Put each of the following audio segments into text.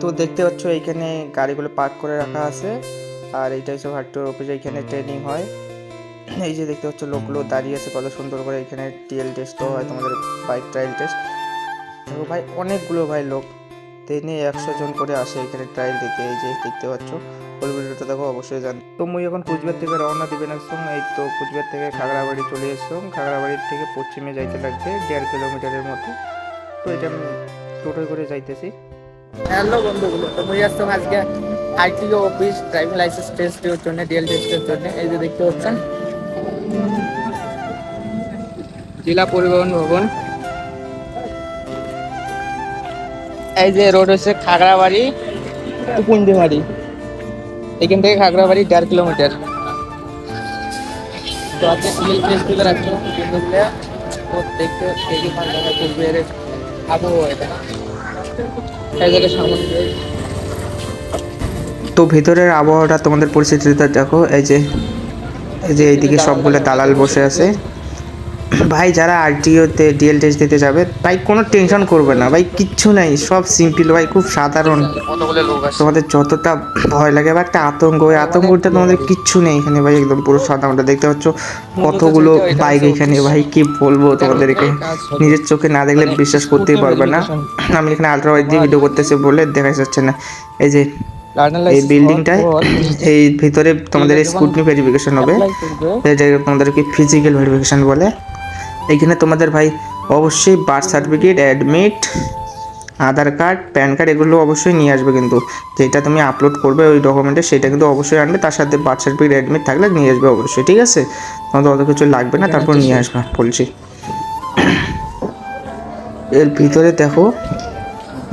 তো দেখতে পাচ্ছ এইখানে গাড়িগুলো পার্ক করে রাখা আছে। আর এইটা হচ্ছে ভাট্টোর অফিসে এখানে ট্রেনিং হয়। এই যে দেখতে পাচ্ছ লোকগুলো দাঁড়িয়ে আছে, কত সুন্দর করে এখানে টিএল টেস্টও হয়, তোমাদের বাইক ট্রায়াল টেস্ট দেখো ভাই, অনেকগুলো ভাই লোক। দিনে একশো জন করে আসে এখানে ট্রায়াল দিতে। এই যে দেখতে পাচ্ছ ফুল ভিডিওটা দেখো, অবশ্যই জান তো মুই এখন কুচবিহার থেকে রওনা দিবেন একদম, এই তো কুচবিহার থেকে খাগড়াবাড়ি চলে এসলাম খাগড়াবাড়ির থেকে পশ্চিমে যাইতে লাগবে, দেড় কিলোমিটারের মতো। তো এটা আমি টোটোয় করে যাইতেছি। হ্যালো বন্ধুগুলো তো মুই আসতাম আজকে আইটিও অফিস ড্রাইভিং লাইসেন্স টেস্টের জন্য ডিএল টেস্টের জন্য, এই যে দেখতে পাচ্ছেন। জেলা পরিবহন ভবন। এই যে রোড হচ্ছে খাগড়াবাড়ি কুকুন্দিমারি এখান থেকে খাগড়াবাড়ি দেড় কিলোমিটার। তো আজকে ডিএল টেস্ট করে রাখছো। দেখতে আবহাওয়া এটা। তো ভেতরের আবহাওয়াটা তোমাদের পরিস্থিতিটা দেখো, এই যে এই যে এইদিকে সবগুলো দালাল বসে আছে। ভাই, যারা আরটিওতে ডিএল টেস্ট দিতে যাবে, ভাই, কোনো টেনশন করবে না। ভাই, কিচ্ছু নাই, সব সিম্পল ভাই, খুব সাধারণ। তোমাদের যতটা ভয় লাগে, বা একটা আতঙ্ক, ওই আতঙ্কটা তোমাদের কিচ্ছু নেই এখানে, ভাই, একদম পুরো সাধারণটা। দেখতে পাচ্ছ, কতগুলো বাইক এখানে, ভাই, কি বলব তোমাদেরকে? নিজের চোখে না দেখলে বিশ্বাস করতেই পারবে না। আমি এখানে আলট্রা দিয়ে ভিডিও করতেছি বলে দেখা যাচ্ছে না। এই যে, এই বিল্ডিংটায় এই ভিতরে তোমাদের স্কুটনি ভেরিফিকেশন হবে। যেটাকে তোমাদেরকে ফিজিক্যাল ভেরিফিকেশন বলে। এইখানে তোমাদের ভাই অবশ্যই birth certificate admit Aadhaar card PAN card এগুলো অবশ্যই নিয়ে আসবে কিন্তু। যেটা তুমি আপলোড করবে ওই ডকুমেন্টে সেটা কিন্তু অবশ্যই আনবে। তার সাথে বার্থ সার্টিফিকেট অ্যাডমিট থাকলে নিয়ে আসবে অবশ্যই, ঠিক আছে? তোমাদের অত কিছু লাগবে না, তারপর নিয়ে আসবে, বলছি। এর ভিতরে দেখো,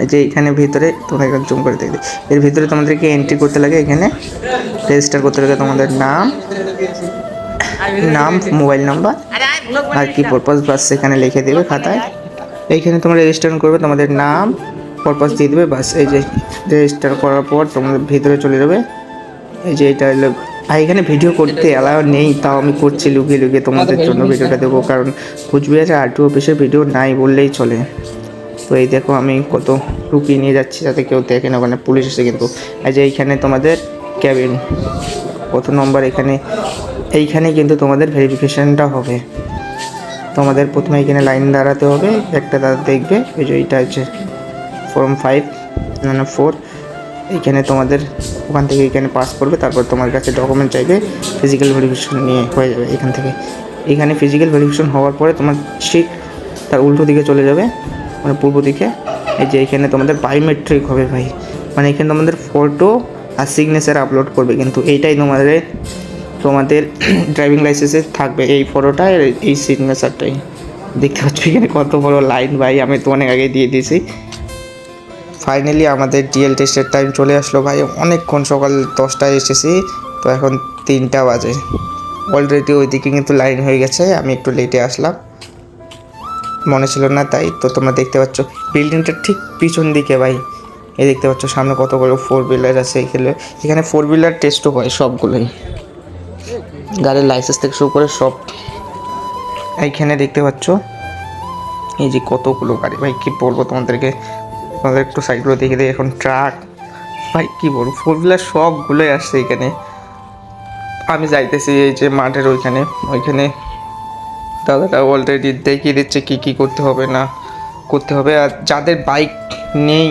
এই যে এখানে ভিতরে তোমরা একদম জুম করে দেখবে এর ভিতরে তোমাদেরকে এন্ট্রি করতে লাগে এখানে রেজিস্টার করতে লাগে তোমাদের নাম নাম, মোবাইল নাম্বার আর কি পারপাস বাস সেখানে লিখে দেবে খাতায়। এইখানে তোমরা রেজিস্টার করবে, তোমাদের নাম পারপাস দিয়ে দেবে, বাস এই যে রেজিস্টার করার পর তোমাদের ভিতরে চলে যাবে। এই যে এটা হলো, আর এখানে ভিডিও করতে অ্যালাউ নেই, তাও আমি করছি লুকিয়ে লুকিয়ে তোমাদের জন্য ভিডিওটা দেবো, কারণ কুচবিহারে আর অফিসের ভিডিও নাই বললেই চলে। তো এই দেখো, আমি কত লুকিয়ে নিয়ে যাচ্ছি, যাতে কেউ দেখে না ওখানে পুলিশ এসে কিন্তু। এই যে এইখানে তোমাদের ক্যাবিন কত নম্বর এখানে, এইখানে কিন্তু তোমাদের ভেরিফিকেশানটা হবে। তোমাদের প্রথমে এখানে লাইন দাঁড়াতে হবে, একটা দাদা দেখবে, এই যে এইটা হচ্ছে ফর্ম ফাইভ মানে ফোর এইখানে তোমাদের ওখান থেকে এখানে পাস করবে, তারপর তোমার কাছে ডকুমেন্ট চাইবে ফিজিক্যাল ভেরিফিকেশন নিয়ে হয়ে যাবে এখান থেকে। এখানে ফিজিক্যাল ভেরিফিকেশন হওয়ার পরে তোমার ঠিক তার উল্টো দিকে চলে যাবে মানে পূর্ব দিকে। এই যে এখানে তোমাদের বায়োমেট্রিক হবে ভাই। মানে এখানে তোমাদের ফটো আর সিগনেচার আপলোড করবে। কিন্তু এইটাই তোমাদের তোমাদের ড্রাইভিং লাইসেন্সে থাকবে এই ফটোটা এই সিগনেচারটাই দেখতে পাচ্ছ এখানে কত বড় লাইন ভাই, আমি তো অনেক আগে দিয়ে দিয়েছি। ফাইনালি আমাদের ডিএল টেস্টের টাইম চলে আসলো ভাই, অনেকক্ষণ সকাল দশটায় এসেছি, তো এখন তিনটা বাজে। অলরেডি ওইদিকে কিন্তু লাইন হয়ে গেছে, আমি একটু লেটে আসলাম। মনে ছিল না তাই, তো তোমরা দেখতে পাচ্ছ বিল্ডিংটা ঠিক পিছন দিকে ভাই। এই দেখতে পাচ্ছ সামনে কতগুলো ফোর হুইলার আছে এখানে এখানে ফোর হুইলার টেস্টও হয় সবগুলোই। গাড়ির লাইসেন্স থেকে শুরু করে সব। এইখানে দেখতে পাচ্ছ, এই যে কতগুলো গাড়ি। ভাই, কী বলব তোমাদেরকে? তোমাদের একটু সাইডগুলো দেখে দিই, এখন ট্রাক ভাই, কী বলব? ফোর হুইলার সবগুলোই আসছে এখানে। আমি যাইতেছি এই যে মাঠের ওইখানে। ওইখানে দাদাটা অলরেডি দেখিয়ে দিচ্ছে কী কী করতে হবে না। করতে হবে। আর যাদের বাইক নেই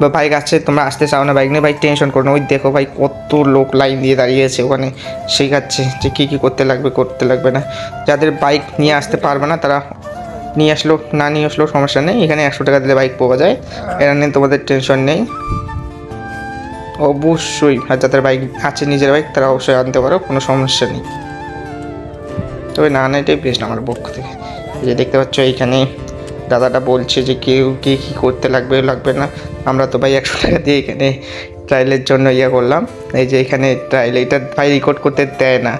বা বাইক আছে, তোমরা আসতে চাও না বাইক নেই বাইক টেনশন করো না। ওই দেখো ভাই কত লোক লাইন দিয়ে দাঁড়িয়ে আছে ওখানে। শেখাচ্ছে যে কী কী করতে লাগবে করতে লাগবে না। যাদের বাইক নিয়ে আসতে পারবে না, তারা নিয়ে আসলো না নিয়ে আসলেও সমস্যা নেই। এখানে একশো টাকা দিলে বাইক পাওয়া যায়। এরা নিয়ে তোমাদের টেনশন নেই। অবশ্যই আর যাদের বাইক আছে নিজের বাইক তারা অবশ্যই আনতে পারো, কোনো সমস্যা নেই। তবে না না এটাই বেস্ট আমার পক্ষ থেকে। যে দেখতে পাচ্ছ এইখানে দাদাটা বলছে যে কেউ কে কী করতে লাগবে লাগবে না। আমরা তো ভাই একশো টাকা দিয়ে এখানে ট্রায়ালের জন্য ইয়ে করলাম। এই যে এখানে ট্রায়াল এটা ভাই রেকর্ড করতে দেয় না।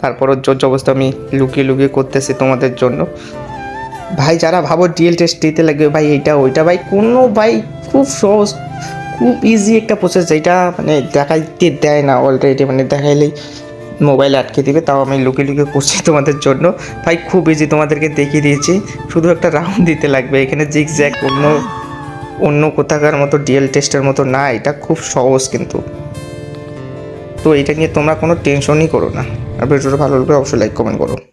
তারপরও জোর অবস্থা আমি লুকিয়ে লুকিয়ে করতেছি তোমাদের জন্য। ভাই যারা ভাবো ডিএল টেস্ট দিতে লাগবে ভাই, এইটা, ওইটা ভাই, কোনো ভাই খুব সহজ, খুব ইজি একটা প্রসেস যেটা মানে দেখাইতে দেয় না অলরেডি মানে দেখাইলেই মোবাইল আটকে দিবে, তাও আমি লুকিয়ে লুকিয়ে করছি তোমাদের জন্য। ভাই, খুব ইজি তোমাদেরকে দেখিয়ে দিয়েছি। শুধু একটা রাউন্ড দিতে লাগবে, এখানে জিগ জ্যাক অন্য অন্য কোথাকার মতো ডিএল টেস্টের মতো না, এটা খুব সহজ কিন্তু। তো এটা নিয়ে তোমরা কোনো টেনশনই করো না। আর ভিডিওটা ভালো লাগলে অবশ্যই লাইক কমেন্ট করো।